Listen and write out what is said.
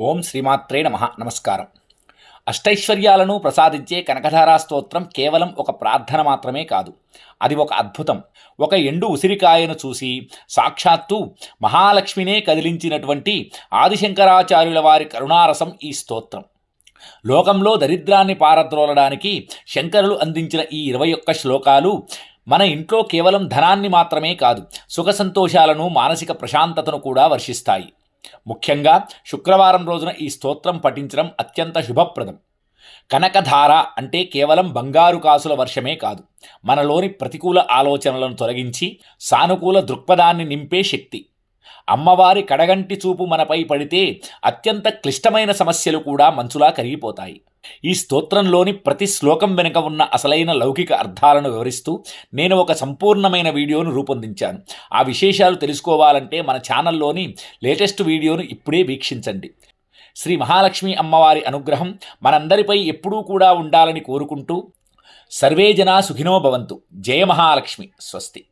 ఓం శ్రీమాత్రే నమ. నమస్కారం. అష్టైశ్వర్యాలను ప్రసాదించే కనకధారా స్తోత్రం కేవలం ఒక ప్రార్థన మాత్రమే కాదు. అది ఒక అద్భుతం. ఒక ఎండు ఉసిరికాయను చూసి సాక్షాత్తు మహాలక్ష్మినే కదిలించినటువంటి ఆదిశంకరాచార్యుల వారి కరుణారసం ఈ స్తోత్రం. లోకంలో దరిద్రాన్ని పారద్రోలడానికి శంకరులు అందించిన ఈ ఇరవై ఒక్క శ్లోకాలు మన ఇంట్లో కేవలం ధనాన్ని మాత్రమే కాదు సుఖ సంతోషాలను మానసిక ప్రశాంతతను కూడా వర్షిస్తాయి. ముఖ్యంగా శుక్రవారం రోజున ఈ స్తోత్రం పఠించడం అత్యంత శుభప్రదం. కనకధార అంటే కేవలం బంగారు కాసుల వర్షమే కాదు మనలోని ప్రతికూల ఆలోచనలను తొలగించి సానుకూల దృక్పథాన్ని నింపే శక్తి. అమ్మవారి కడగంటి చూపు మనపై పడితే అత్యంత క్లిష్టమైన సమస్యలు కూడా మంచులా కరిగిపోతాయి. ఈ స్తోత్రంలోని ప్రతి శ్లోకం వెనుక ఉన్న అసలైన లౌకిక అర్థాలను వివరిస్తూ నేను ఒక సంపూర్ణమైన వీడియోను రూపొందించాను. ఆ విశేషాలు తెలుసుకోవాలంటే మన ఛానల్లోని లేటెస్ట్ వీడియోను ఇప్పుడే వీక్షించండి. శ్రీ మహాలక్ష్మి అమ్మవారి అనుగ్రహం మనందరిపై ఎప్పుడూ కూడా ఉండాలని కోరుకుంటూ సర్వే జనా సుఖినో భవంతు. జయ మహాలక్ష్మి. స్వస్తి.